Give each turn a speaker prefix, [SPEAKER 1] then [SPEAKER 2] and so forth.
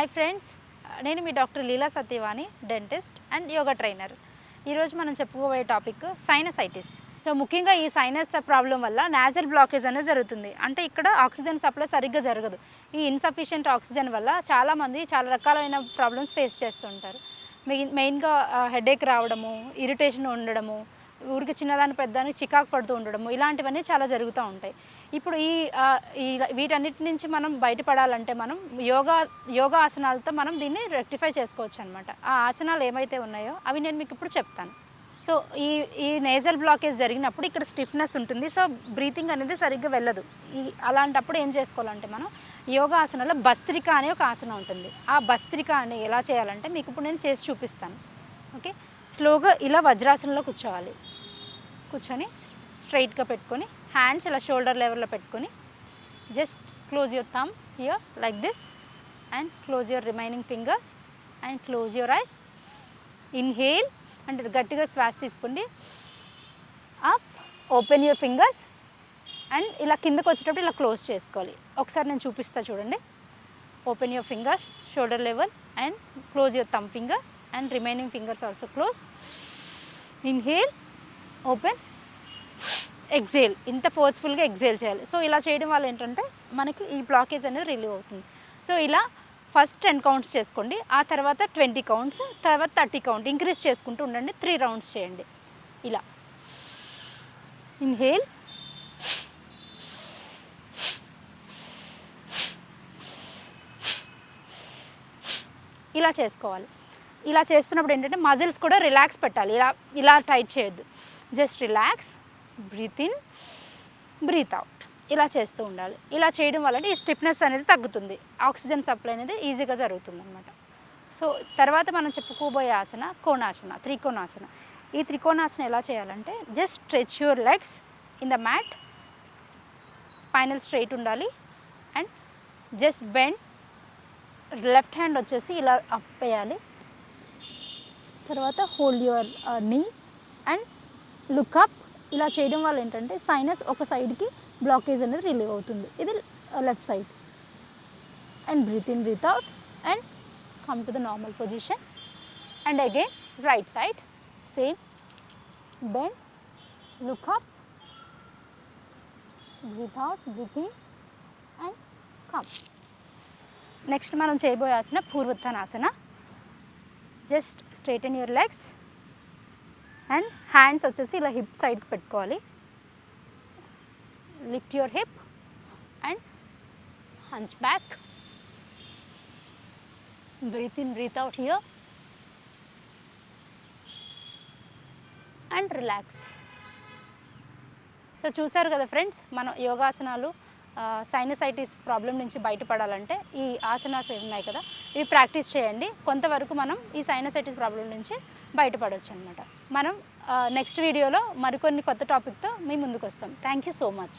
[SPEAKER 1] Hi friends నేను మీ doctor Leela Satyavani dentist and yoga trainer ఈరోజు మనం చెప్పుకోబోయే టాపిక్ సైనసైటిస్ సో ముఖ్యంగా ఈ సైనస్ ప్రాబ్లం వల్ల నాజల్ బ్లాకేజ్ అనేది జరుగుతుంది. అంటే ఇక్కడ ఆక్సిజన్ సప్లై సరిగ్గా జరగదు. ఈ ఇన్సఫిషియెంట్ ఆక్సిజన్ వల్ల చాలామంది చాలా రకాలైన ప్రాబ్లమ్స్ ఫేస్ చేస్తుంటారు. మెయిన్ మెయిన్గా హెడేక్ రావడము ఇరిటేషన్ ఉండడము ఊరికి చిన్నదాని పెద్దానికి చికాకు పడుతూ ఉండడము ఇలాంటివన్నీ చాలా జరుగుతూ ఉంటాయి. ఇప్పుడు ఈ వీటన్నిటి నుంచి మనం బయటపడాలంటే మనం యోగా యోగా ఆసనాలతో మనం దీన్ని రెక్టిఫై చేసుకోవచ్చు అనమాట ఆ ఆసనాలు ఏమైతే ఉన్నాయో అవి నేను మీకు ఇప్పుడు చెప్తాను. సో ఈ ఈ నేజల్ బ్లాకేజ్ జరిగినప్పుడు ఇక్కడ స్టిఫ్నెస్ ఉంటుంది. సో బ్రీతింగ్ అనేది సరిగ్గా వెళ్ళదు. ఈ అలాంటప్పుడు ఏం చేసుకోవాలంటే మనం యోగా భస్త్రిక అనే ఒక ఆసనం ఉంటుంది. ఆ భస్త్రిక అని ఎలా చేయాలంటే మీకు ఇప్పుడు నేను చేసి చూపిస్తాను. ఓకే? స్లోగా ఇలా వజ్రాసనంలో కూర్చోవాలి. కూర్చొని స్ట్రైట్గా పెట్టుకొని హ్యాండ్స్ ఇలా షోల్డర్ లెవెల్లో పెట్టుకొని just close your thumb here like this and close your remaining fingers and close your eyes. Inhale అంటే గట్టిగా శ్వాస తీసుకోండి. Up open your fingers and ఇలా కిందకు వచ్చేటప్పుడు ఇలా క్లోజ్ చేసుకోవాలి. ఒకసారి నేను చూపిస్తా చూడండి. Open your fingers shoulder level and close your thumb finger and remaining fingers also close. Inhale open. Exhale ఇంత ఫోర్స్ఫుల్గా ఎగ్జేల్ చేయాలి. సో ఇలా చేయడం వల్ల ఏంటంటే మనకి ఈ బ్లాకేజ్ అనేది రిలీవ్ అవుతుంది. సో ఇలా ఫస్ట్ టెన్ కౌంట్స్ చేసుకోండి. ఆ తర్వాత ట్వంటీ కౌంట్స్ తర్వాత థర్టీ కౌంట్ ఇంక్రీజ్ చేసుకుంటూ ఉండండి. త్రీ రౌండ్స్ చేయండి. ఇలా. ఇన్హేల్ ఇలా చేసుకోవాలి. ఇలా చేస్తున్నప్పుడు ఏంటంటే మజిల్స్ కూడా రిలాక్స్ పెట్టాలి. ఇలా ఇలా టైట్ చేయొద్దు. Just relax breathe in breathe out. ఇలా చేస్తూ ఉండాలి. ఇలా చేయడం వల్ల ఈ స్టిఫ్నెస్ అనేది తగ్గుతుంది. ఆక్సిజన్ సప్లై అనేది ఈజీగా జరుగుతుంది అనమాట సో తర్వాత మనం చెప్పుకోబోయే ఆసన కోణాసన త్రికోణాసన. ఈ త్రికోణాసన ఎలా చేయాలంటే just stretch your legs in the mat spinal straight ఉండాలి and just bend left hand వచ్చేసి ఇలా అప్ వేయాలి. తర్వాత hold your knee and look up ఇలా చేయడం వల్ల ఏంటంటే సైనస్ ఒక సైడ్కి బ్లాకేజ్ అనేది రిలీవ్ అవుతుంది. ఇది left side and breathe in breathe out and come to the normal position and again right side same bend look up breathe out breathe in and come next మనం చేయబోయే ఆసన పూర్వోత్థానాసన just straighten your legs and hands వచ్చేసి ఇలా hip సైడ్కి పెట్టుకోవాలి. Lift your hip and hunch back. Breathe in breathe out here. And relax. So చూసారు కదా friends మన యోగాసనాలు సైనసైటిస్ ప్రాబ్లం నుంచి బయటపడాలంటే ఈ ఆసనాస్ ఉన్నాయి కదా ఇవి ప్రాక్టీస్ చేయండి. కొంతవరకు మనం ఈ సైనసైటిస్ ప్రాబ్లం నుంచి బయటపడవచ్చు అనమాట మనం నెక్స్ట్ వీడియోలో మరికొన్ని కొత్త టాపిక్తో మీ ముందుకు వస్తాం థ్యాంక్ యూ సో మచ్